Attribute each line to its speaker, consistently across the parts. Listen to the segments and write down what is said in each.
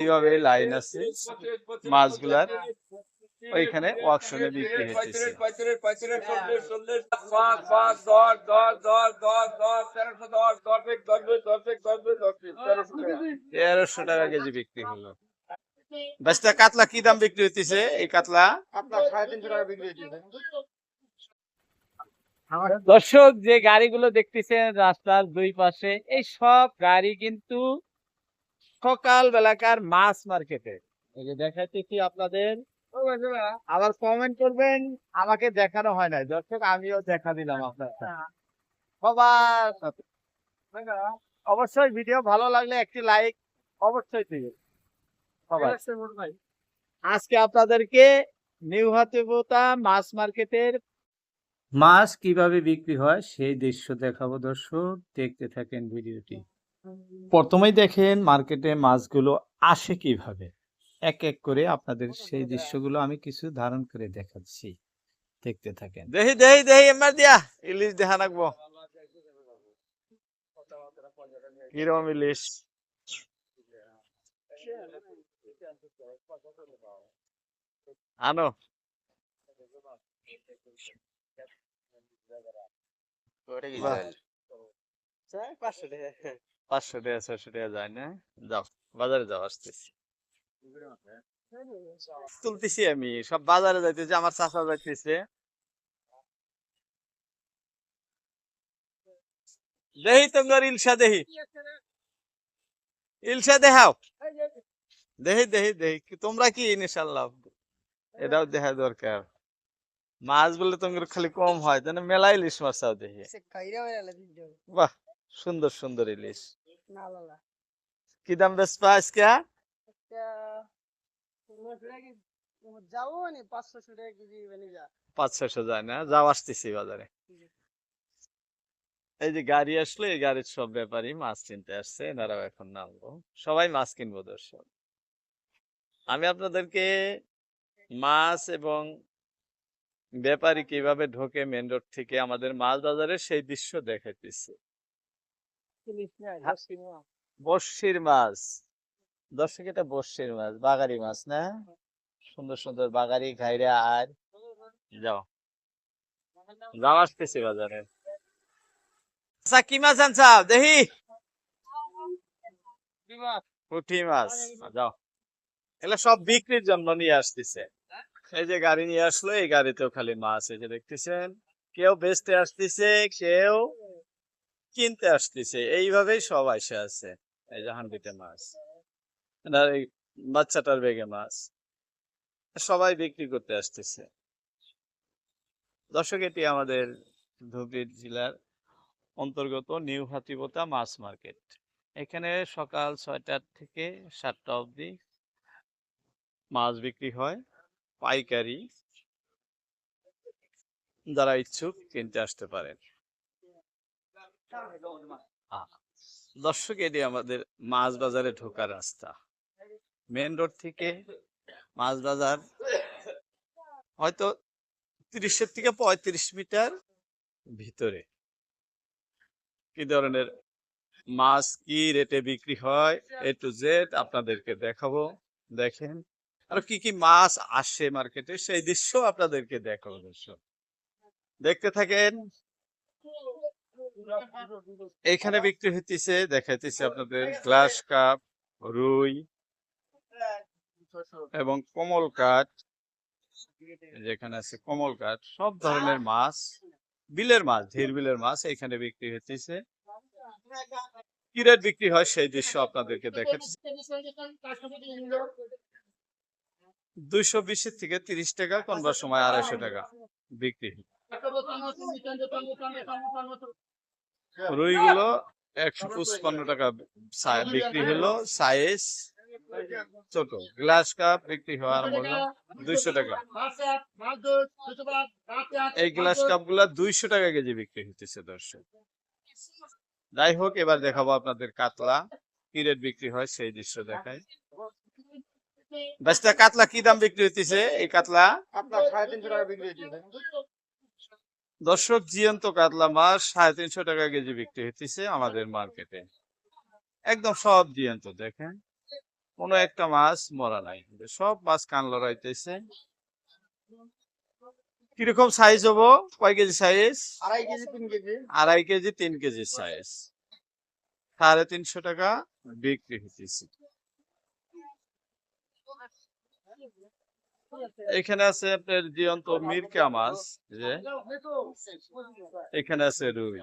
Speaker 1: এইভাবে লাইন আছে। মাছগুলার ওইখানে ওয়াকশনে বিক্রি হইতেছে। তেরোশো টাকা। কেজি বিক্রি হলো। বেস্তা কাতলা কি দাম বিক্রি হইতেছে? এই কাতলা?
Speaker 2: আপনার সাড়ে তিনশো টাকা বিক্রি হয়েছে
Speaker 1: দর্শক যে গাড়িগুলো দেখতেছেন রাস্তার দুই পাশে এই সব গাড়ি কিন্তু সকাল বেলাকার মাছ মার্কেটে। এই যে দেখাইতেছি আপনাদের। আবার কমেন্ট করবেন আমাকে দেখানো হয় নাই। দর্শক আমিও দেখা দিলাম আপনার সবার সাথে। অবশ্যই ভিডিও ভালো লাগলে একটি লাইক অবশ্যই দিবে সবাই আজকে আপনাদেরকে নিউ হাতিবোতা মাছ মার্কেটের মাছ কীভাবে বিক্রি হয় সেই দৃশ্য দেখাবো দর্শক। দেখতে থাকেন ভিডিওটি। প্রথমেই দেখেন মার্কেটে মাছগুলো আসে কীভাবে? এক এক করে আপনাদের সেই দৃশ্যগুলো আমি কিছু ধারণ করে দেখাচ্ছি। দেখতে থাকেন। দেহি দেহি দেহি এমআর দিয়া। ইলিশ দেখা রাখব কিরম ইলিশ? আনো। বাহ। পাঁচশো টাকা ছয়শো টাকা যায় না। যাও বাজারে যাও আসতেছি। তুলতেছি আমি সব বাজারে যাইতেছি আমার চাষা যাইতেছে। দেহি তোমার ইলশা দেহি। ইলশা দেখাও। দেহি দেহি দেহি তোমরা কি ইনশাল্লাহ এটাও দেখা দরকার। মাছ বলে তোমার খালি কম হয় যেন মেলা ইলিশ মাছ দেখি। বাহ! সুন্দর সুন্দর ইলিশ। কি দাম বেশ আজকে?
Speaker 2: মানে পাঁচশো মানে যা।
Speaker 1: পাঁচ ছয়শো যায় না? যাও আসতেছি বাজারে। এই যে গাড়ি আসলো এই গাড়ির সব ব্যাপারী মাছ কিনতে আসছে এনারাও এখন নামবো। সবাই মাছ কিনবো দর্শক। আমি আপনাদেরকে মাছ এবং ব্যাপারী কীভাবে ঢোকে মেন রোড থেকে আমাদের মাছ বাজারে সেই দৃশ্য দেখাইতেছি। বর্ষির মাছ। দর্শক এটা বর্ষির মাছ বাগারি মাছ না? সুন্দর সুন্দর বাগারি ঘাইরা আর যাও। যাও আসতেছি বাজারে। আচ্ছা কি মাছ দেখি। পুঁটি মাছ। যাও। এগুলো সব বিক্রির জন্য নিয়ে আসতেছে। এই যে গাড়ি নিয়ে আসলো এই গাড়িতেও খালি মাছ এই যে দেখতেছেন। কেউ বেচতে আসতেছে কেউ কিনতে আসতেছে। এইভাবেই সব আসে আছে। এই যে হান্ডিতে মাছ। বাচ্চাটার বেগে মাছ। সবাই বিক্রি করতে আসতেছে। দর্শক এটি আমাদের ধুবড়ী জেলার অন্তর্গত নিউ হাতিবোতা মাছ মার্কেট। এখানে সকাল ছয়টার থেকে সাতটা অবধি মাছ বিক্রি হয়। পাইকারি যারা ইচ্ছুক কিনতে আসতে পারেন। দর্শক এটি আমাদের মাছ বাজারে ঢোকার রাস্তা। মেন রোড থেকে মাছ বাজার হয়তো তিরিশের থেকে পঁয়ত্রিশ মিটার ভিতরে। কি ধরনের মাছ, কি রেটে বিক্রি হয় এ টু জেড আপনাদেরকে দেখাবো। দেখেন, আর কি কি মাছ আসে মার্কেটে, সেই দৃশ্য আপনাদেরকে দেখাবো দর্শক। দেখতে থাকেন এখানে বিক্রি হইতেছে, দেখাইতেছে আপনাদের, গ্লাস কাপ, রুই এবং কমল কাঠ যেখানে আছে কমল কাঠ, সব ধরনের মাছ, বিলের মাছ ধীর বিলের মাছ এখানে বিক্রি হইতেছে কি রেট বিক্রি হয় সেই দৃশ্য আপনাদেরকে দেখাচ্ছি দুইশো বিশের থেকে তিরিশ টাকা কোনবার সময় আড়াইশো টাকা বিক্রি। রুইগুলো একশো পঁচপান্ন টাকা বিক্রি হলো সাইজ ছোট। গ্লাস কাপ বিক্রি হওয়ার মূল্য দুইশো টাকা। এই গ্লাস কাপগুলা দুইশো টাকা কেজি বিক্রি হইতেছে দর্শক। যাই হোক এবার দেখাবো আপনাদের কাতলা। কি রেট বিক্রি হয় সেই দৃশ্য দেখায় বেস্তা কাতলা কি দাম বিক্রি হইতেছে? এই কাতলা?
Speaker 2: আপনার সাড়ে তিনশো টাকা বিক্রি হয়েছে
Speaker 1: দর্শক জিয়ন্ত কাতলা মাছ সাড়ে তিনশো টাকা কেজি বিক্রি হইতেছে আমাদের মার্কেটে। একদম সব জিয়ন্ত দেখেন। কোনো একটা মাছ মরা নাই। সব মাছ কান লড়াইতেছে। কীরকম সাইজ হব? কয় কেজি সাইজ
Speaker 2: আড়াই কেজি তিন কেজি।
Speaker 1: আড়াই কেজি তিন কেজি সাইজ সাড়ে তিনশো টাকা বিক্রি হইতেছে। এখানে আছে আপনার জীবন্ত মিরকা মাছ যে এখানে আছে রুই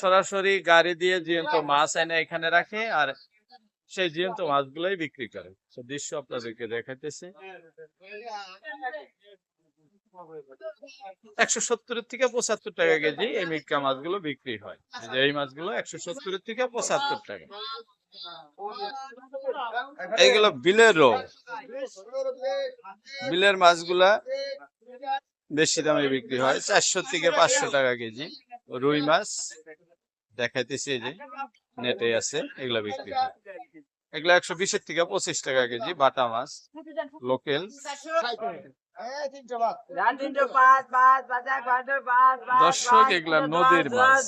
Speaker 1: সরাসরি গাড়ি দিয়ে জীবন্ত মাছ এনে এখানে রাখে আর সেই জীবন্ত মাছগুলোই বিক্রি করে। সে দৃশ্য আপনাদেরকে দেখাইতেছে। একশো সত্তরের থেকে পঁচাত্তর টাকা কেজি এই মিরকা মাছগুলো বিক্রি হয়। যে এই মাছগুলো একশো সত্তরের থেকে পঁচাত্তর টাকা। এইগুলো বিলের রোগ। বিলের মাছগুলা বেশি দামে বিক্রি হয় চারশো থেকে পাঁচশো টাকা কেজি রুই মাছ দেখাইতেছি এই যে নেটে আছে এগুলা বিক্রি হয় এগুলা একশো বিশের থেকে পঁচিশ টাকা কেজি বাটা মাছ লোকেল দর্শক এগুলা নদীর মাছ।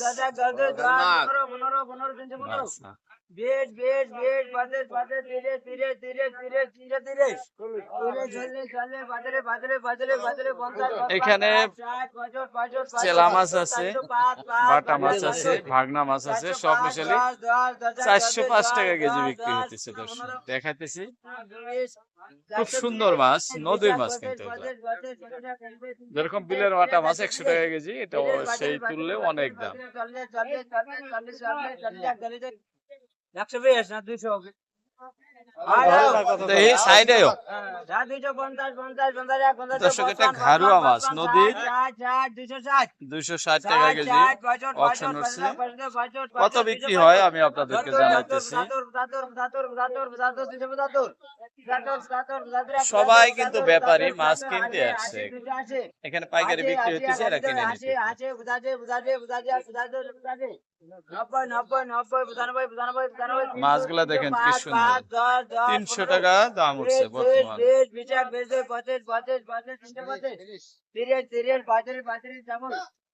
Speaker 2: বেশ বেশ বেশ বাজে বাজে ধীরে ধীরে ধীরে ধীরে ধীরে ধীরে চলে চলে চলে বাজারে বাজারে বাজারে বাজারে
Speaker 1: এখানে চেলা মাছ আছে, বাটা মাছ আছে ভাগনা মাছ আছে সব মিশালে চারশো পাঁচ টাকা কেজি বিক্রি হইতেছে দর্শক দেখাইতেছি খুব সুন্দর মাছ নদীর মাছ কিন্তু যেরকম বিলের বাটা মাছ একশো টাকা কেজি এটা সেই তুললে অনেক দাম
Speaker 2: একশো বিশ না দুইশো
Speaker 1: মাছ, নদীর।
Speaker 2: দুইশো ষাট
Speaker 1: টাকা কেজি হচ্ছে। কত বিক্রি হয় আমি আপনাদেরকে জানাইতেছি সবাই কিন্তু ব্যাপারী মাছ কিনতে আসছে এখানে পাইকারি বিক্রি হইতেছে এরা কিনে নিচ্ছে মাছগুলা দেখেন কি সুন্দর। তিনশো টাকা দাম উঠছে বর্তমান।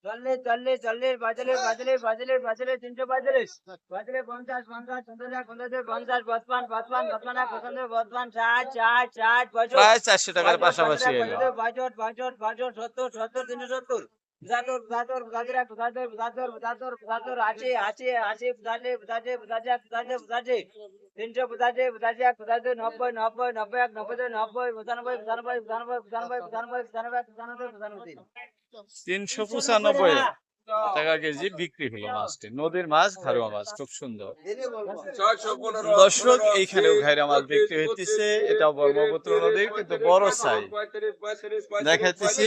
Speaker 2: চল্লিশ চল্লিশ চল্লিশ পঁয়তাল্লিশ পঁয়তাল্লিশ পঁয়তাল্লিশ পঁয়তাল্লিশ তিনশো পঁয়তাল্লিশ। পঁয়তাল্লিশ পঞ্চাশ পঞ্চাশ পঞ্চাশ পঞ্চাশ পঞ্চাশ পঁচপান পঁচপান এক পঁচাত্তর পঁচপান ষাট ষাট ষাট পঁয়ষট্টি
Speaker 1: চারশো টাকার পাশাপাশি
Speaker 2: পঁয়ষট্টি পঁয়ষট্টি পঁয়ষট্টি সত্তর সত্তর তিনশো সত্তর। পঁচাত্তর এক পঁচাত্তর পঁচাত্তর পঁচাত্তর পঁচাত্তর আশি আশি আশি পঁচাশি পঁচাশি পঁচাশি এক পঁচাশি পঁচাশি তিনশো পঁচাশি এক পঁচাশি নব্বই নব্বই নব্বই এক নব্বই দুই, নব্বই পঁচানব্বই পঁচানব্বই পঁচানব্বই পঁচানব্বই পঁচানব্বই পঁচানব্বই পঁচানব্বই পঁচানব্বই তিন।
Speaker 1: তিনশো পঁচানব্বই টাকা কেজি বিক্রি হলো মাছটি। নদীর মাছ ঘাড়ুয়া মাছ খুব সুন্দর। দর্শক এইখানেও ঘাইরা মাছ বিক্রি হইতেছে। এটা ব্রহ্মপুত্র নদীর কিন্তু বড় সাইজ। দেখাইতেছি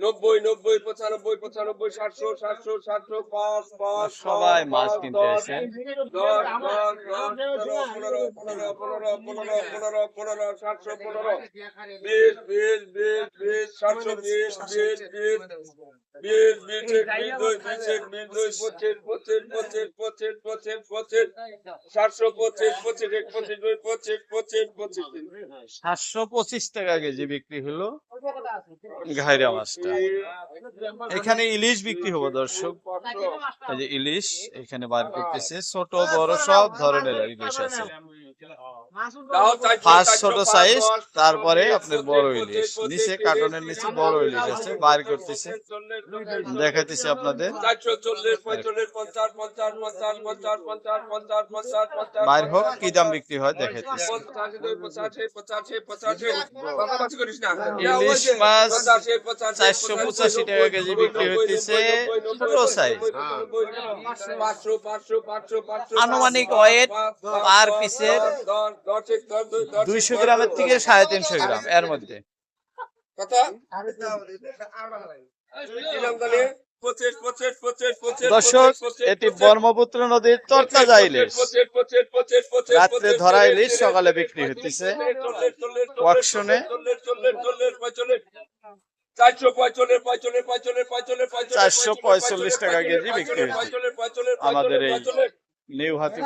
Speaker 3: নব্বই নব্বই পঁচানব্বই পঁচানব্বই সাতশো সাতশো সাতশো পাঁচ পাঁচ
Speaker 1: সবাই মাছ কিনতে
Speaker 3: দশ, দশ দশ দশ পনেরো পনেরো পনেরো পনেরো পনেরো পনেরো পনেরো সাতশো পনেরো। বিশ বিশ বিশ বিশ সাতশো বিশ বিশ বিশ বিশ বিশ বিশ দুই বিশ বিশ দুই পঁচিশ পঁচিশ পঁচিশ পঁচিশ পঁচিশ পঁচিশ সাতশো পঁচিশ পঁচিশ এক পঁচিশ দুই পঁচিশ পঁচিশ পঁচিশ
Speaker 1: সাতশো পঁচিশ টাকা কেজি বিক্রি হলো ঘাইরা মাছটা। এখানে ইলিশ বিক্রি হব, দর্শক। এই যে ইলিশ এখানে বার করতেছে, ছোট, বড় সব ধরনের ইলিশ আছে।
Speaker 3: ফার্স্ট
Speaker 1: ছোট সাইজ তারপরে আপনার বড় ইলিশ। নিচে কার্টনের নিচে বড় ইলিশ আছে বাইর করতেছে। দেখাতেছি আপনাদের। বাইর হোক কি দাম বিক্রি হয়
Speaker 3: দেখাতেছি
Speaker 1: ইলিশ মাছ
Speaker 3: পঁচাশি
Speaker 1: টাকা কেজি বিক্রি হইতেছে। আনুমানিক ওয়েট পার পিসের দুইশো গ্রামের থেকে সাড়ে তিনশো গ্রাম এর মধ্যে দর্শক এটি ব্রহ্মপুত্র নদীর
Speaker 3: তর্তা যাইলে
Speaker 1: রাত্রে ধরা ইলিশ সকালে বিক্রি হইতেছে
Speaker 3: চারশো
Speaker 1: পঁয়চল্লিশ টাকা কেজি বিক্রি আমাদের এই নিউ হাতি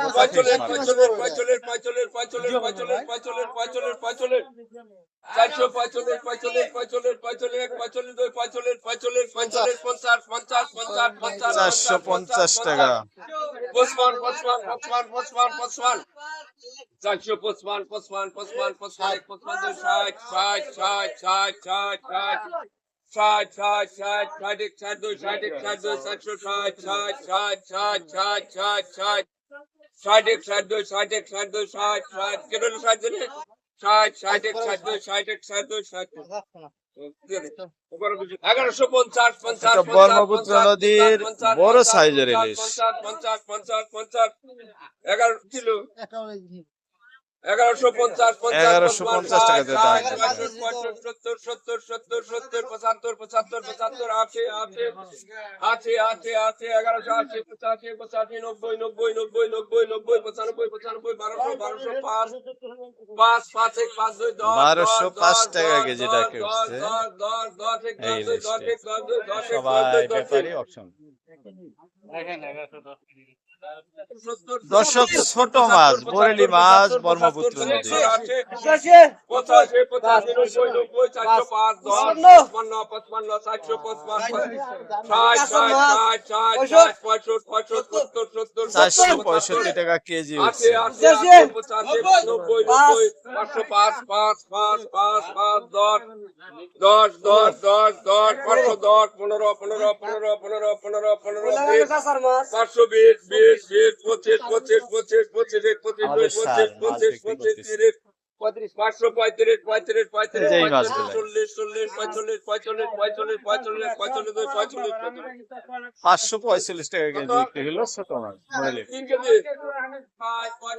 Speaker 3: চারশো পঞ্চাশ পঞ্চাশ পঞ্চাশ পঞ্চাশ
Speaker 1: চারশো পঞ্চাশ টাকা
Speaker 3: চারশো পঁচপান পঁচপান পঁচপান পঁচপান পঁচপান ষাট ষাট ষাট ষাট ষাট ষাট ষাট ষাট ষাট ষাট এক ষাট দুই ষাট এক ষাট দুই চারশো ষাট ষাট ষাট ষাট ষাট ষাট ষাট ষাট এক ষাট দুই ষাট এক ষাট দুই ষাট ষাট কেন ষাট জনে ষাট ষাট এক ষাট দুই ষাট এক ষাট দুই ষাট এগারোশো পঞ্চাশ পঞ্চাশ
Speaker 1: ব্রহ্মপুত্র নদীর বড় সাইজের ইলিশ।
Speaker 3: পঞ্চাশ পঞ্চাশ পঞ্চাশ পঞ্চাশ এগারো ছিল এগারোশো পঞ্চাশ
Speaker 1: এগারোশো পঞ্চাশ টাকা।
Speaker 3: সত্তর সত্তর সত্তর সত্তর পঁচাত্তর পঁচাত্তর পঁচাত্তর আশি আশি আশি আশি আশি এগারোশো আশি পঁচাশি পঁচাশি নব্বই নব্বই নব্বই নব্বই নব্বই পঁচানব্বই পঁচানব্বই বারোশো বারোশো পাঁচ পাঁচ পাঁচ এক পাঁচ দুই দশ
Speaker 1: বারোশো
Speaker 3: দশ,
Speaker 1: পাঁচ
Speaker 3: দশ,
Speaker 1: টাকা
Speaker 3: দশ,
Speaker 1: কেজি
Speaker 3: দশ,
Speaker 1: টাকা
Speaker 3: দশ। দশ, দশ, দশ এক, দশ দুই, দশ। এক, দশ দুই, দশ এক, দশ
Speaker 1: সবাই
Speaker 3: দুই, দশ
Speaker 1: ব্যাপারী
Speaker 3: এক।
Speaker 1: অপশন দর্শক ছোট মাছ বরেলি মাছ
Speaker 3: পঁচাত্তর, চারশো পঁয়ষট্টি
Speaker 1: টাকা কেজি
Speaker 3: নব্বই নব্বই পাঁচশো পাঁচ পাঁচ পাঁচ পাঁচ পাঁচ দশ দশ দশ দশ দশ পাঁচশো দশ পনেরো পনেরো পনেরো পনেরো পনেরো পনেরো পাঁচশো বিশ বিশ বিশ পঁচিশ পঁচিশ পঁচিশ পঁচিশ পঁচিশ পঁচিশ পঁচিশ পঁচিশ
Speaker 1: পঁচিশ
Speaker 3: তিরিশ পাঁচশো পঁয়ত্রিশ পঁয়ত্রিশ পঁয়ত্রিশ
Speaker 1: যেই
Speaker 3: পঁয়ত্রিশ
Speaker 1: মাছগুলো।
Speaker 3: চল্লিশ চল্লিশ পঁয়তাল্লিশ পঁয়তাল্লিশ পঁয়তাল্লিশ পঁয়তাল্লিশ পঁয়তাল্লিশ পঁয়তাল্লিশ পঁয়তাল্লিশ।
Speaker 1: পাঁচশো পঁয়তাল্লিশ টাকা কেজি বিক্রি হলো ছোট মাছ বরেলি
Speaker 3: তিন কেজি।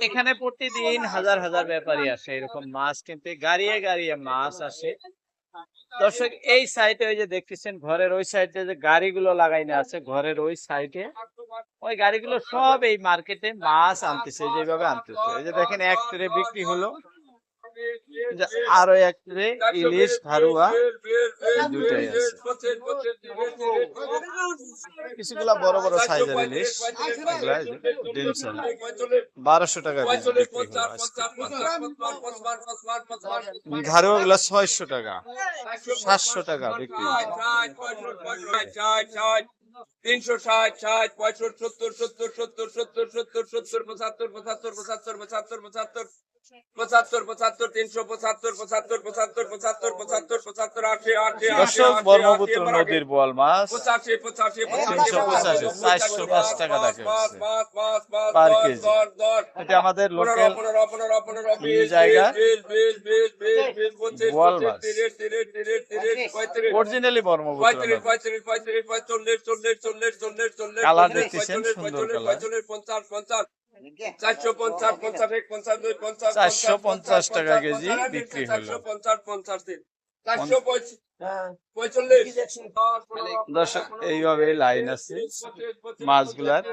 Speaker 1: এখানে প্রতিদিন হাজার হাজার ব্যাপারী আসে এরকম মাছ কিনতে গাড়িয়ে গাড়িয়ে মাছ আসে। দর্শক এই সাইডে ওই যে দেখতেছেন ঘরের ওই সাইডে যে গাড়িগুলো লাগাইনে আছে ঘরের ওই সাইডে ওই গাড়িগুলো সব এই মার্কেটে মাছ আনতেছে যেভাবে আনতেছে। এই যে দেখেন এক ট্রে বিক্রি হলো। আরও এক ট্রে ইলিশ ভারুয়া দুইটাই আছে। কিছুগুলা বড় বড় সাইজের ইলিশ ডিমসন বারোশো টাকা আজকে। গুলা ছয়শো টাকা, সাতশো টাকা বিক্রি
Speaker 3: তিনশো ষাট ষাট, পঁয়ষট্টি, সত্তর সত্তর সত্তর সত্তর সত্তর সত্তর, পঁচাত্তর পঁচাত্তর পঁচাত্তর পঁচাত্তর পঁচাত্তর
Speaker 1: আমাদের লোকাল জায়গা বোয়াল মাছ। অরিজিনালি ব্রহ্মপুত্র কালার দেখতেছেন সুন্দর কালার
Speaker 3: চারশো পঞ্চাশ পঞ্চাশ এক পঞ্চাশ দুই পঞ্চাশ
Speaker 1: টাকা কেজি বিক্রি হলো।
Speaker 3: পঞ্চাশ পঞ্চাশ হ্যাঁ। পঁয়তাল্লিশ
Speaker 1: দর্শক এইভাবে লাইন আছে। মাছগুলার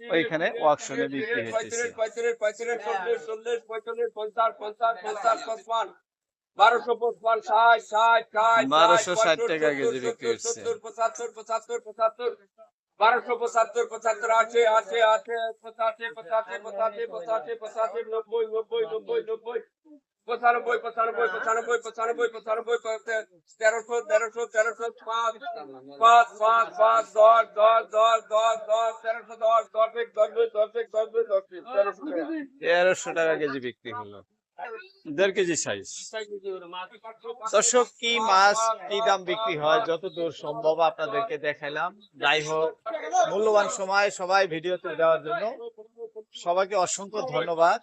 Speaker 1: ওইখানে অকশনে বিক্রি
Speaker 3: হচ্ছে বারোশো পঁচপান ষাট ষাট ষাট
Speaker 1: বারোশো ষাট টাকা কেজি বিক্রি হচ্ছে।
Speaker 3: পঁচাত্তর পঁচাত্তর পঁচাত্তর বারোশো পঁচাত্তর পঁচাত্তর, আশি আশি আশি, পঁচাশি পঁচাশি পঁচাশি পঁচাশি পঁচাশি, নব্বই নব্বই নব্বই নব্বই, পঁচানব্বই পঁচানব্বই পঁচানব্বই পঁচানব্বই পঁচানব্বই তেরোশো তেরোশো তেরোশো, পাঁচ পাঁচ পাঁচ পাঁচ, দশ দশ দশ দশ দশ, তেরোশো, দশ দশ, এক, দশ দুই দশ দশ দুই দশ তিন তেরোশো
Speaker 1: তেরোশো টাকা কেজি বিক্রি হলো। দেড় কেজি সাইজ দর্শক, কি মাছ, কি দাম বিক্রি হয়, যতদূর সম্ভব আপনাদেরকে দেখাইলাম। যাই হোক, মূল্যবান সময় সবাই ভিডিওতে দেওয়ার জন্য। সবাইকে অসংখ্য ধন্যবাদ।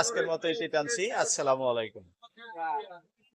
Speaker 1: আজকের মতো এটি টানছি। আসসালামু আলাইকুম।